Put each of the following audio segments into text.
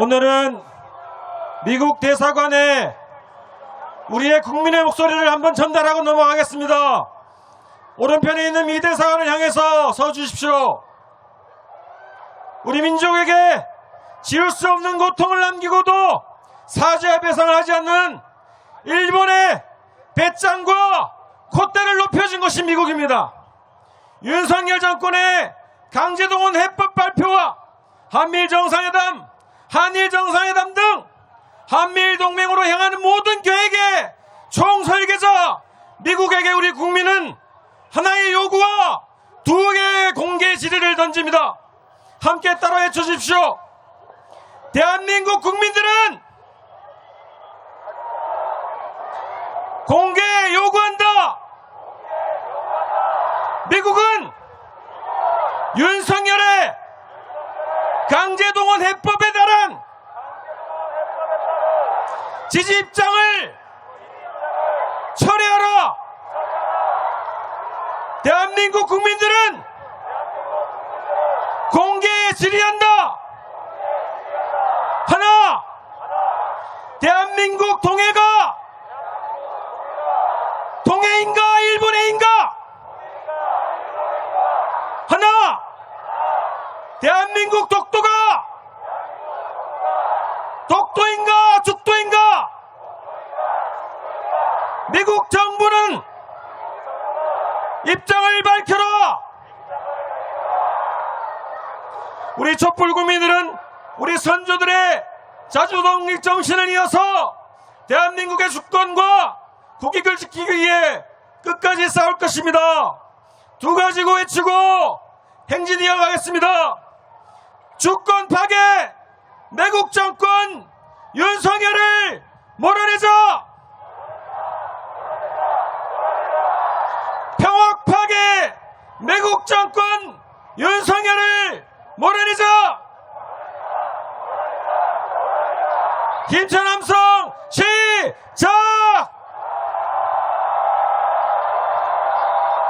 오늘은 미국 대사관에 우리의 국민의 목소리를 한번 전달하고 넘어가겠습니다. 오른편에 있는 미 대사관을 향해서 서 주십시오. 우리 민족에게 지울 수 없는 고통을 남기고도 사죄와 배상을 하지 않는 일본의 배짱과 콧대를 높여준 것이 미국입니다. 윤석열 정권의 강제동원 해법 발표와 한미일 정상회담, 한일 정상회담 등 한미일 동맹으로 향하는 모든 계획의 총설계자 미국에게 우리 국민은 하나의 요구와 두 개의 공개 지뢰를 던집니다. 함께 따라 외쳐주십시오. 대한민국 국민들은 공개 요구한다. 미국은 윤석열의 강제동원 해법에 따른 지지 입장을 철회하라. 대한민국 국민들은 공개에 질의한다. 하나, 대한민국 동해가 동해인가 일본해인가? 하나, 대한민국 독도가 독도인가 죽도인가? 미국 정부는 입장을 밝혀라. 우리 촛불 국민들은 우리 선조들의 자주독립 정신을 이어서 대한민국의 주권과 국익을 지키기 위해 끝까지 싸울 것입니다. 두 가지고 외치고 행진 이어 가겠습니다. 주권 파괴, 매국 정권 윤석열을 몰아내자. 평화 파괴, 매국 정권 윤석열을 몰아내자. 김천 함성 시작!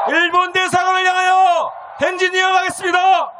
일본 대사관을 향하여 행진 이어 가겠습니다.